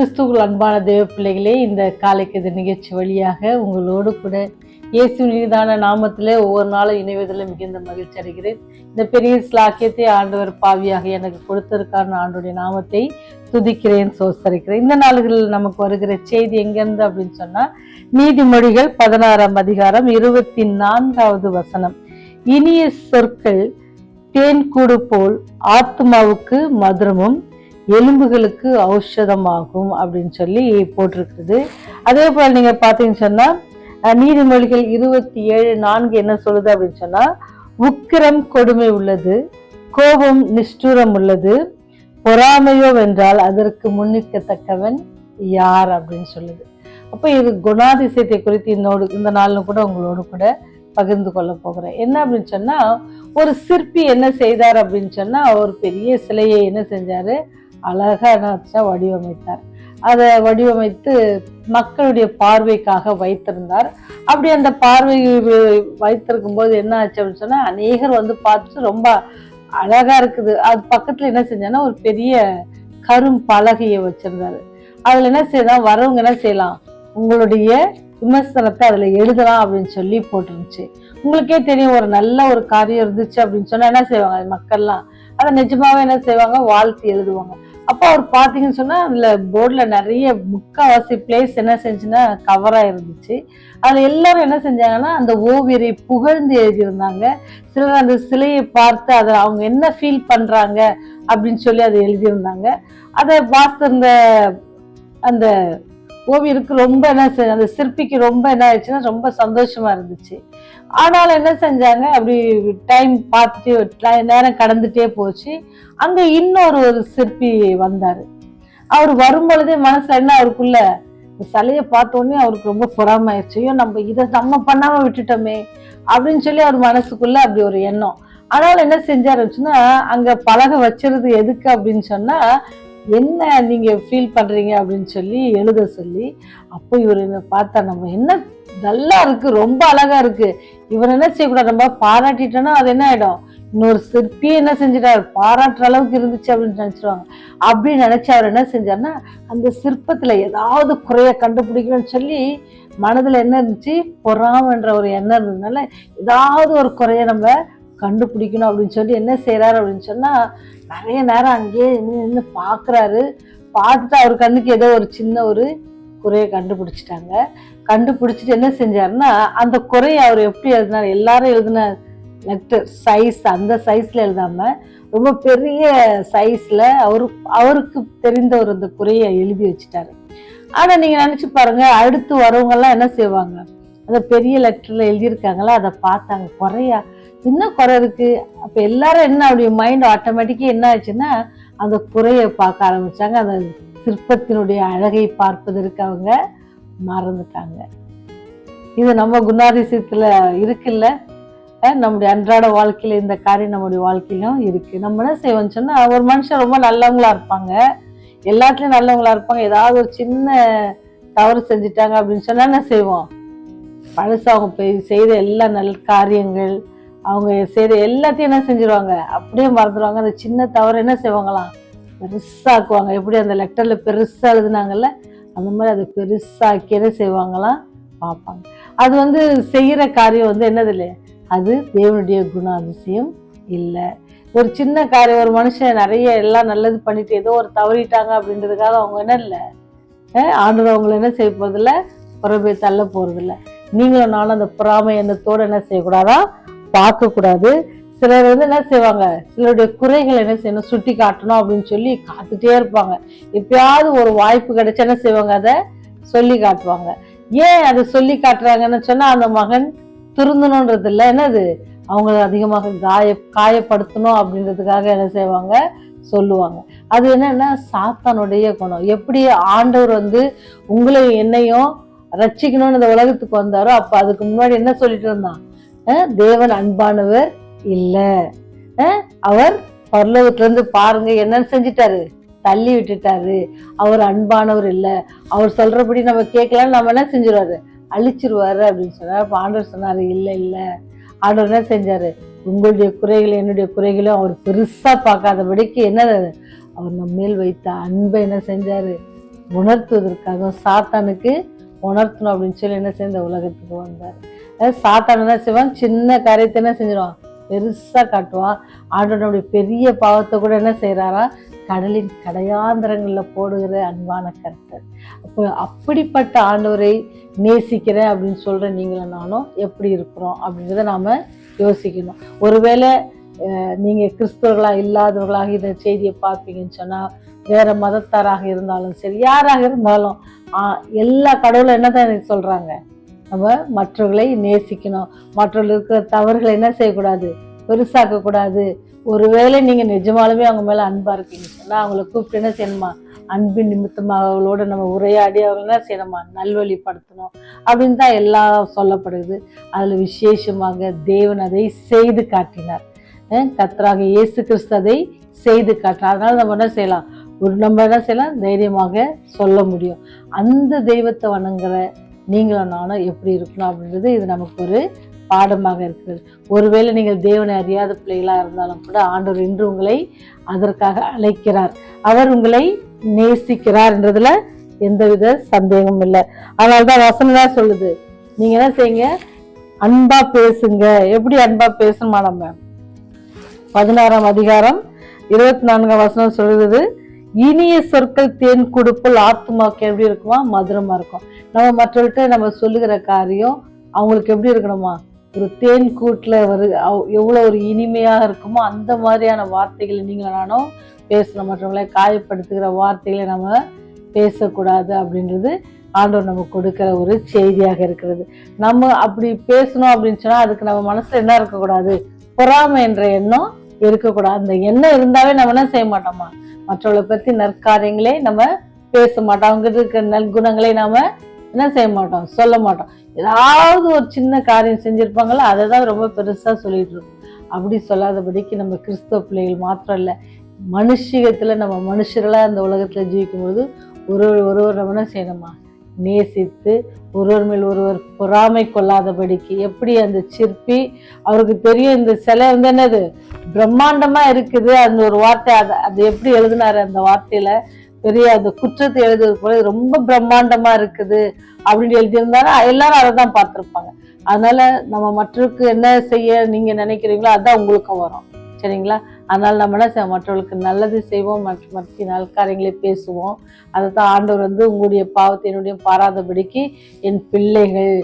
கிறிஸ்துவுக்குள் அன்பான தேவ பிள்ளைகளே இந்த காலைக்கு இது நிகழ்ச்சி வழியாக உங்களோடு கூட இயேசு மீதான நாமத்திலே ஒவ்வொரு நாளும் இணைவதில் மிகுந்த மகிழ்ச்சி அடைகிறேன். இந்த பெரிய ஸ்லாக்கியத்தை ஆண்டவர் பாவியாக எனக்கு கொடுத்திருக்கான ஆண்டுடைய நாமத்தை துதிக்கிறேன் சோஸ்தரிக்கிறேன். இந்த நாள்களில் நமக்கு வருகிற செய்தி எங்கேருந்து அப்படின்னு சொன்னால் நீதிமொழிகள் பதினாறாம் அதிகாரம் இருபத்தி நான்காவது வசனம். இனிய சொற்கள் தேன் கூடு போல் ஆத்மாவுக்கு மதுரமும் எலும்புகளுக்கு ஔஷதமாகும் அப்படின்னு சொல்லி போட்டிருக்குது. அதே போல் நீங்கள் பார்த்தீங்கன்னு சொன்னால் நீதிமொழிகள் இருபத்தி ஏழு நான்கு என்ன சொல்லுது அப்படின்னு சொன்னால் உக்கிரம் கொடுமை உள்ளது கோபம் நிஷ்டூரம் உள்ளது பொறாமையோ வென்றால் அதற்கு முன்னிற்கத்தக்கவன் யார் அப்படின்னு சொல்லுது. அப்போ இது குணாதிசயத்தை குறித்து இன்னோடு இந்த நாளில் கூட உங்களோடு கூட பகிர்ந்து கொள்ள போகிறேன். என்ன அப்படின்னு சொன்னால் ஒரு சிற்பி என்ன செய்தார் அப்படின்னு சொன்னால் ஒரு பெரிய சிலையை என்ன செஞ்சார்? அழகாக என்ன வடிவமைத்தார். அதை வடிவமைத்து மக்களுடைய பார்வைக்காக வைத்திருந்தார். அப்படி அந்த பார்வை வைத்திருக்கும் போது என்ன ஆச்சு அப்படின்னு சொன்னா அநேகர் வந்து பார்த்து ரொம்ப அழகா இருக்குது. அது பக்கத்துல என்ன செஞ்சான்னா ஒரு பெரிய கரும் பலகையை வச்சிருந்தாரு. அதுல என்ன செய்யலாம் வரவங்க என்ன செய்யலாம் உங்களுடைய விமர்சனத்தை அதுல எழுதலாம் அப்படின்னு சொல்லி போட்டுருந்துச்சு. உங்களுக்கே தெரியும் ஒரு நல்ல ஒரு காரியம் இருந்துச்சு அப்படின்னு சொன்னா என்ன செய்வாங்க மக்கள்லாம்? அதை நிஜமாவே என்ன செய்வாங்க? வாழ்த்து எழுதுவாங்க. அப்போ அவர் பார்த்தீங்கன்னு சொன்னால் அதில் போர்டில் நிறைய முக்கால்வாசி பிளேஸ் என்ன செஞ்சுன்னா கவராக இருந்துச்சு. அதில் எல்லாரும் என்ன செஞ்சாங்கன்னா அந்த ஓவியரை புகழ்ந்து எழுதியிருந்தாங்க. சிலர் அந்த சிலையை பார்த்து அதை அவங்க என்ன ஃபீல் பண்ணுறாங்க அப்படின்னு சொல்லி அதை எழுதியிருந்தாங்க. அதை வாசித்திருந்த அந்த ஓவியருக்கு ரொம்ப என்ன அந்த சிற்பிக்கு ரொம்ப என்ன ஆயிடுச்சுன்னா ரொம்ப சந்தோஷமா இருந்துச்சு. ஆனாலும் என்ன செஞ்சாங்க? அப்படி டைம் பார்த்துட்டு நேரம் கடந்துட்டே போச்சு. அங்க இன்னொரு ஒரு சிற்பி வந்தாரு. அவர் வரும்பொழுதே மனசுல என்ன அவருக்குள்ள இந்த சிலையை பார்த்தோன்னே அவருக்கு ரொம்ப பொறாமையாயிருச்சு. ஐயோ நம்ம இதை நம்ம பண்ணாம விட்டுட்டோமே அப்படின்னு சொல்லி அவர் மனசுக்குள்ள அப்படி ஒரு எண்ணம். ஆனாலும் என்ன செஞ்சாருச்சுன்னா அங்க பலகை வச்சிருது எதுக்கு? அப்படின்னு சொன்னா என்ன நீங்கள் ஃபீல் பண்ணுறீங்க அப்படின்னு சொல்லி எழுத சொல்லி அப்போ இவர் என்ன பார்த்தா நம்ம என்ன நல்லா இருக்குது ரொம்ப அழகாக இருக்குது இவர் என்ன செய்யக்கூடாது? நம்ம பாராட்டிட்டோன்னா அது என்ன ஆகிடும் இன்னொரு சிற்பியை என்ன செஞ்சிட்டார்? பாராட்டுற அளவுக்கு இருந்துச்சு அப்படின்னு நினச்சிருவாங்க. அப்படின்னு நினச்சி அவர் என்ன செஞ்சாருன்னா அந்த சிற்பத்தில் ஏதாவது குறைய கண்டுபிடிக்கணும்னு சொல்லி மனதில் என்ன இருந்துச்சு? பொறாமன்ற ஒரு எண்ணம் இருந்ததுனால ஏதாவது ஒரு குறைய நம்ம கண்டுபிடிக்கணும் அப்படின்னு சொல்லி என்ன செய்கிறார் அப்படின்னு சொன்னால் நிறைய நேரம் அங்கேயே நின்று பார்க்குறாரு பார்த்துட்டு அவர் கண்ணுக்கு ஏதோ ஒரு சின்ன ஒரு குறையை கண்டுபிடிச்சிட்டாங்க. கண்டுபிடிச்சிட்டு என்ன செஞ்சாருன்னா அந்த குறையை அவர் எப்படி எழுதினார்? எல்லாரும் எழுதின லெட்டர் சைஸ் அந்த சைஸில் எழுதாமல் ரொம்ப பெரிய சைஸில் அவரு அவருக்கு தெரிந்த ஒரு அந்த குறையை எழுதி வச்சுட்டாரு. ஆனால் நீங்கள் நினச்சி பாருங்கள் அடுத்து வரவங்கெல்லாம் என்ன செய்வாங்க? அந்த பெரிய லெட்டர்ல எழுதியிருக்காங்களா? அதை பார்த்தாங்க. குறையா. என்ன குறை இருக்கு. அப்ப எல்லாரும் என்ன அப்படி மைண்ட் ஆட்டோமேட்டிக்கா என்ன ஆச்சுன்னா அந்த குறையை பார்க்க ஆரம்பிச்சாங்க. அந்த சிற்பத்தினுடைய அழகை பார்ப்பதற்கு அவங்க மறந்துட்டாங்க. இது நம்ம குணாதிசயத்துல இருக்குல்ல? நம்முடைய அன்றாட வாழ்க்கையில இந்த காரியம் நம்முடைய வாழ்க்கையிலும் இருக்கு. நம்ம என்ன செய்வோம்னு சொன்னா ஒரு மனுஷன் ரொம்ப நல்லவங்களா இருப்பாங்க. எல்லாத்துலயும் நல்லவங்களா இருப்பாங்க. ஏதாவது ஒரு சின்ன தவறு செஞ்சுட்டாங்க அப்படின்னு சொன்னா என்ன செய்வோம்? பழசு அவங்க பெய்- செய்த எல்லா நல்ல காரியங்கள் அவங்க செய்த எல்லாத்தையும் என்ன செஞ்சிருவாங்க? அப்படியே மறந்துடுவாங்க அந்த சின்ன தவறு என்ன செய்வாங்களாம்? பெருசாக்குவாங்க. எப்படி அந்த லெட்டரில் பெருசாக எழுதுனாங்கல்ல அந்த மாதிரி அதை பெருசாக்கி என்ன செய்வாங்களாம்? பார்ப்பாங்க. அது வந்து செய்கிற காரியம் வந்து என்னது இல்லை அது தேவனுடைய குணாதிசயம் இல்லை. ஒரு சின்ன காரியம் ஒரு மனுஷன் நிறைய எல்லாம் நல்லது பண்ணிட்டு ஏதோ ஒரு தவறிட்டாங்க அப்படின்றதுக்காக அவங்க என்ன இல்லை? ஆண்டவர் அவங்களை என்ன செய்ய போகிறதில்ல புறம்பே தள்ள போகிறதில்ல நீங்களும் நானும் அந்த பொறாமை எண்ணத்தோட என்ன செய்யக்கூடாதா? பார்க்கக்கூடாது. சிலர் வந்து என்ன செய்வாங்க? சிலருடைய குறைகள் என்ன செய்யணும் சுட்டி காட்டணும் அப்படின்னு சொல்லி காத்துட்டே இருப்பாங்க. எப்பயாவது ஒரு வாய்ப்பு கிடைச்சா என்ன செய்வாங்க? அதை சொல்லி காட்டுவாங்க. ஏன் அதை சொல்லி காட்டுறாங்கன்னு சொன்னால் அந்த மகன் திருந்தணுன்றது இல்லை. என்னது? அவங்கள அதிகமாக காய காயப்படுத்தணும் அப்படின்றதுக்காக என்ன செய்வாங்க? சொல்லுவாங்க. அது என்னன்னா சாத்தானுடைய குணம். எப்படி ஆண்டவர் வந்து உங்களையும் என்னையும் ரட்சிக்கணும்னு இந்த உலகத்துக்கு வந்தாரோ அப்ப அதுக்கு முன்னாடி என்ன சொல்லிட்டு இருந்தான்? தேவன் அன்பானவர் இல்ல. அவர் பரலோகத்துல இருந்து பாருங்க என்னன்னு செஞ்சிட்டாரு. தள்ளி விட்டுட்டாரு. அவர் அன்பானவர் இல்ல. அவர் சொல்றபடி நம்ம கேட்கலாம் நம்ம என்ன செஞ்சிருவாரு? அழிச்சிருவாரு அப்படின்னு சொன்னார். அப்போ ஆண்டவர் சொன்னாரு இல்ல இல்ல. ஆண்டவர் என்ன செஞ்சாரு? உங்களுடைய குறைகள் என்னுடைய குறைகளும் அவர் பெருசா பார்க்காதபடிக்கு என்ன அவர் நம்ம மேல் வைத்த அன்பை என்ன செஞ்சாரு? உணர்த்துவதற்காக சாத்தானுக்கு உணர்த்தணும் அப்படின்னு சொல்லி என்ன செய்ய இந்த உலகத்துக்கு வந்தார். அதாவது சாத்தான் என்ன செய்வான்? சின்ன காரியத்தை என்ன செஞ்சிருவான்? பெருசா காட்டுவான். ஆண்டவனுடைய பெரிய பாவத்தை கூட என்ன செய்யறாரா கடலின் கடையாந்திரங்களில் போடுகிற அன்பான கருத்தர். அப்போ அப்படிப்பட்ட ஆண்டவரை நேசிக்கிறேன் அப்படின்னு சொல்கிற நீங்களும் நானும் எப்படி இருக்கிறோம் அப்படிங்கிறத நாம யோசிக்கணும். ஒருவேளை அஹ், நீங்க கிறிஸ்தவர்களா இல்லாதவர்களாக இந்த செய்தியை பார்ப்பீங்கன்னு சொன்னா வேற மதத்தாராக இருந்தாலும் சரி யாராக இருந்தாலும் எல்லா கடவுளும் என்னதான் எனக்கு சொல்கிறாங்க நம்ம மற்றவர்களை நேசிக்கணும். மற்றவர்கள் இருக்கிற தவறுகளை என்ன செய்யக்கூடாது? பெருசாக்க கூடாது. ஒருவேளை நீங்கள் நிஜமாலுமே அவங்க மேலே அன்பாக இருக்கீங்க சொன்னால் அவங்கள கூப்பிட்டு என்ன செய்யணுமா? அன்பின் நிமித்தமாக அவங்களோட நம்ம உரையாடி அவங்கள என்ன செய்யணுமா? நல்வழிப்படுத்தணும். அப்படின்னு தான் எல்லாம் சொல்லப்படுது. அதில் விசேஷமாக தேவன் அதை செய்து காட்டினார். அஹ் இயேசு கிறிஸ்து அதை செய்து காட்டினார். அதனால் நம்ம என்ன செய்யலாம்? ஒரு நம்ம என்ன செய்யலாம்? தைரியமாக சொல்ல முடியும். அந்த தெய்வத்தை வணங்குற நீங்களும் நானும் எப்படி இருக்கணும் அப்படின்றது இது நமக்கு ஒரு பாடமாக இருக்கிறது ஒருவேளை நீங்கள் தேவனை அறியாத பிள்ளைகளாக இருந்தாலும் கூட ஆண்டவர் இன்று உங்களை அதற்காக அழைக்கிறார். அவர் உங்களை நேசிக்கிறார் என்றதுல எந்தவித சந்தேகமும் இல்லை. அதனால்தான் வசனம் தான் சொல்லுது. நீங்க என்ன செய்யுங்க? அன்பா பேசுங்க. எப்படி அன்பா பேசணுமா நம்ம? பதினாறாம் அதிகாரம் இருபத்தி நான்காம் வசனம் சொல்லுது இனிய சொற்கள் தேன் கொடுப்பல் ஆத்மாவுக்கு எப்படி இருக்குமா? மதுரமா இருக்கும். நம்ம மற்றவர்கிட்ட நம்ம சொல்லுகிற காரியம் அவங்களுக்கு எப்படி இருக்கணுமா? ஒரு தேன் கூட்டில் வரு அவ்- ஒரு இனிமையாக இருக்குமோ அந்த மாதிரியான வார்த்தைகளை நீங்கள் நானும் பேசணும். மற்றவங்களை காயப்படுத்துகிற வார்த்தைகளை நம்ம பேசக்கூடாது அப்படின்றது ஆண்டவர் நம்ம கொடுக்குற ஒரு செய்தியாக இருக்கிறது. நம்ம அப்படி பேசணும் அப்படின்னு சொன்னால் அதுக்கு நம்ம மனசில் என்ன இருக்கக்கூடாது? பொறாமை என்ற எண்ணம் இருக்கக்கூடாது. அந்த எண்ணம் இருந்தாவே நம்ம என்ன செய்ய மாட்டோமா? மற்றவளை பற்றி நற்காரியங்களே நம்ம பேச மாட்டோம். அவங்க இருக்கிற நற்குணங்களை நாம் என்ன செய்ய மாட்டோம்? சொல்ல மாட்டோம். ஏதாவது ஒரு சின்ன காரியம் செஞ்சுருப்பாங்களோ? அதை தான் ரொம்ப பெருசாக சொல்லிட்டு இருக்கோம். அப்படி சொல்லாதபடிக்கு நம்ம கிறிஸ்தவ பிள்ளைகள் மாத்திரம் இல்லை. மனுஷிகத்துல நம்ம மனுஷர்களாக இந்த உலகத்துல ஜீவிக்கும்போது ஒரு ஒருவர் நம்ம என்ன செய்யணுமா? நேசித்து ஒருவர் மேல் ஒருவர் பொறாமை கொள்ளாதபடிக்கு எப்படி அந்த சிற்பி அவருக்கு தெரியும் இந்த சிலை வந்து என்னது பிரம்மாண்டமா இருக்குது. அந்த ஒரு வார்த்தை அதை அது எப்படி எழுதினாரு அந்த வார்த்தையில? பெரிய அந்த குற்றத்தை எழுதுறது போல ரொம்ப பிரம்மாண்டமா இருக்குது அப்படின்னு எழுதியிருந்தாரு. எல்லாரும் அதை தான் பார்த்துருப்பாங்க. அதனால நம்ம மற்றவருக்கு என்ன செய்ய நீங்க நினைக்கிறீங்களோ அதான் உங்களுக்கும் வரும். சரிங்களா? அதனால் நம்ம என்ன மற்றவர்களுக்கு நல்லது செய்வோம். மற்ற மற்ற நல்காரியங்களை பேசுவோம். அதை தான் ஆண்டவர் வந்து உங்களுடைய பாவத்தை என்னுடைய பாராதபடிக்கு என் பிள்ளைகள்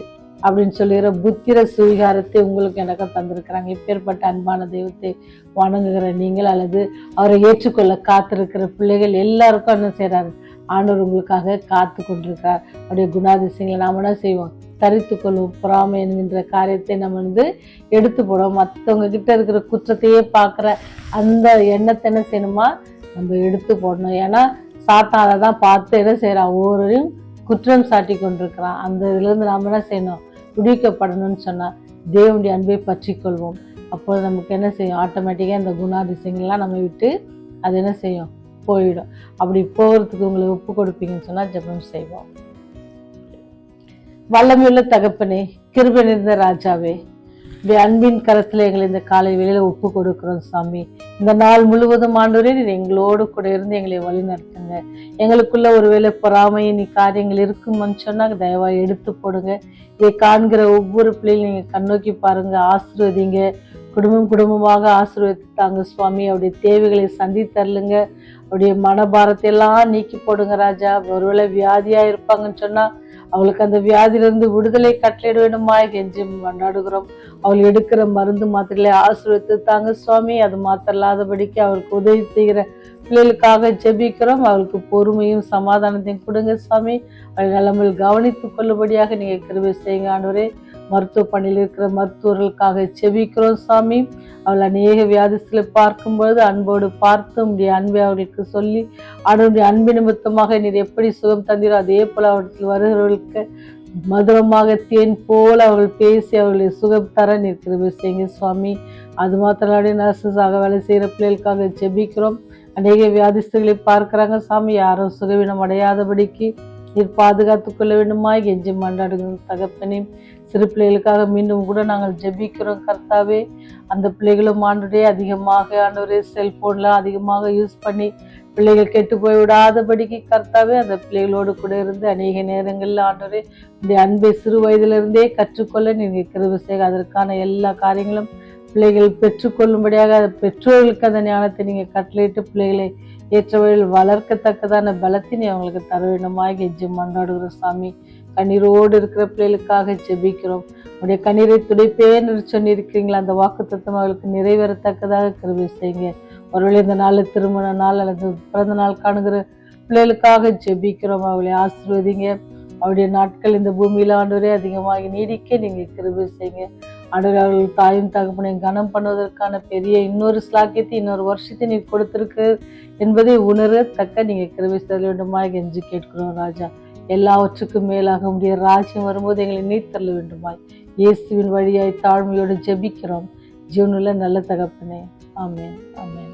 அப்படின்னு சொல்லுகிற புத்திர சுவீகாரத்தை உங்களுக்கு எனக்கும் தந்திருக்கிறாங்க. இப்பேற்பட்ட அன்பான தெய்வத்தை வணங்குகிற நீங்கள் அல்லது அவரை ஏற்றுக்கொள்ள காத்திருக்கிற பிள்ளைகள் எல்லாருக்கும் என்ன செய்கிறாரு ஆண்டவர் உங்களுக்காக காத்து கொண்டிருக்கிறார் அவருடைய குணாதிசயங்களை நாம் என்ன செய்வோம்? தரித்து கொள்வோம் பொறாமை என்கின்ற காரியத்தை நம்ம வந்து எடுத்து போடுவோம் மற்றவங்க கிட்ட இருக்கிற குற்றத்தையே பார்க்குற அந்த எண்ணத்தை என்ன செய்யணுமா? நம்ம எடுத்து போடணும். ஏன்னா சாத்தான் அதை தான் பார்த்து என்ன செய்கிறான் ஒவ்வொருவரையும் குற்றம் சாட்டி கொண்டிருக்கிறான். அந்த இதுலேருந்து நாம் என்ன செய்யணும்? விடுவிக்கப்படணும்னு சொன்னால் தேவனுடைய அன்பை பற்றி கொள்வோம் அப்போ நமக்கு என்ன செய்யும்? ஆட்டோமேட்டிக்காக இந்த குணாதிசயங்கள்லாம் நம்ம விட்டு அது என்ன செய்யும்? போயிடும். அப்படி போகிறதுக்கு உங்களுக்கு ஒப்பு கொடுப்பீங்கன்னு சொன்னால் ஜெபம் செய்வோம். வல்லமையுள்ள தகப்பனே கிருபை நிறைந்த ராஜாவே அன்பின் கரத்தில் எங்களை இந்த காலை வெளியில் ஒப்பு கொடுக்கிறோம் சாமி. இந்த நாள் முழுவதும் ஆண்டவரே நீர் எங்களோடு கூட இருந்து எங்களை வழி நடத்துங்க. எங்களுக்குள்ள ஒருவேளை பொறாமை நீ காரியங்கள் இருக்கும்னு சொன்னால் தயவாக எடுத்து போடுங்க. இதை காண்கிற ஒவ்வொரு பிள்ளையும் நீங்கள் கண்ணோக்கி பாருங்க. ஆசீர்வதிங்க. குடும்பம் குடும்பமாக ஆசீர்வதித்தாங்க சுவாமி. அவருடைய தேவைகளை சந்தித்தரலுங்க அவருடைய மனபாரத்தை எல்லாம் நீக்கி போடுங்க ராஜா. ஒருவேளை வியாதியாக இருப்பாங்கன்னு சொன்னால் அவளுக்கு அந்த வியாதியிலிருந்து விடுதலை கட்டளையிட வேண்டுமாய் கெஞ்சி கொண்டாடுகிறோம் அவள் எடுக்கிற மருந்து மாத்திரைகளை ஆசீர்வதித்து தாங்க சுவாமி. அது மாத்திரலாதபடிக்கு அவருக்கு உதவி செய்கிற பிள்ளைகளுக்காக ஜெபிக்கிறோம். அவளுக்கு பொறுமையும் சமாதானத்தையும் கொடுங்க சுவாமி. அவள் நிலைமையில் கவனித்துக் கொள்ளும்படியாக நீங்கள் கிருபை செய்யுங்க ஆண்டவரே. மருத்துவ பணியில் இருக்கிற மருத்துவர்களுக்காக செவிக்கிறோம் சாமி. அவள் அநேக வியாதிகளை பார்க்கும்பொழுது அன்போடு பார்த்து உடைய அன்பை அவர்களுக்கு சொல்லி அவருடைய அன்பு நிமித்தமாக நீர் எப்படி சுகம் தந்தீரோ அதே போல் அவர்களுக்கு வருகிறவர்களுக்கு மதுரமாக தேன் போல் அவர்கள் பேசி அவர்களை சுகம் தர நிற்கிறது செய்யுங்க சுவாமி. அது மாத்திரம் நர்சஸாக வேலை செய்கிற பிள்ளைகளுக்காக ஜெபிக்கிறோம் அநேக வியாதிஸ்தர்களை பார்க்குறாங்க சாமி. யாரும் சுகவீனம் அடையாதபடிக்கு நீர் பாதுகாத்துக் கொள்ள வேண்டுமா கெஞ்சி மண்டாடுகிற தகப்பனே. சிறு பிள்ளைகளுக்காக மீண்டும் கூட நாங்கள் ஜெபிக்கிறோம் கர்த்தாவே. அந்த பிள்ளைகளும் ஆண்டுடைய அதிகமாக ஆண்டவரே செல்ஃபோன்லாம் அதிகமாக யூஸ் பண்ணி பிள்ளைகள் கெட்டு போய் விடாதபடிக்கு கர்த்தாவே அந்த பிள்ளைகளோடு கூட இருந்து அநேக நேரங்களில் ஆண்டவரே இந்த அன்பை சிறு வயதிலிருந்தே கற்றுக்கொள்ள நீங்கள் கிருபை செய்க. அதற்கான எல்லா காரியங்களும் பிள்ளைகள் பெற்றுக்கொள்ளும்படியாக பெற்றோர்களுக்கு அந்த ஞானத்தை நீங்கள் கட்டளையிட்டு பிள்ளைகளை ஏற்ற வழியில் வளர்க்கத்தக்கதான பலத்தினை அவங்களுக்கு தர வேண்டுமாய். கெஞ்சி மன்றாடுகிற சாமி. கண்ணீரோடு இருக்கிற பிள்ளைகளுக்காக ஜெபிக்கிறோம். உடைய கண்ணீரை துடைப்பேன்னு சொல்லியிருக்கிறீங்களா? அந்த வாக்கு தத்துவம் அவர்களுக்கு நிறைவேறத்தக்கதாக கிருபி செய்யுங்க. ஒருவேளை இந்த நாள் திருமண நாள் அல்லது பிறந்த நாள் காணுகிற பிள்ளைகளுக்காக ஜெபிக்கிறோம். அவளை ஆசீர்வதிங்க. அவருடைய நாட்கள் இந்த பூமியில் ஆண்டவரே அதிகமாக நீடிக்க நீங்கள் கிருபி செய்யுங்க. ஆண்டவர் அவர்கள் தாயும் தகப்பனையும் கனம் பண்ணுவதற்கான பெரிய இன்னொரு ஸ்லாக்கியத்தை இன்னொரு வருஷத்தை நீ கொடுத்துருக்கு என்பதை உணரத்தக்க நீங்கள் கிருபி செய்ய வேண்டுமா கெஞ்சி கேட்கிறோம் ராஜா. எல்லாவற்றுக்கும் மேலாக உடைய ராஜ்யம் வரும்போது எங்களை நீத்தள்ள வேண்டுமாய். இயேசுவின் வழியாய் தாழ்மையோடு ஜெபிக்கிறோம். ஜீவனில் நல்ல தகப்பனே. ஆமேன். ஆமேன்.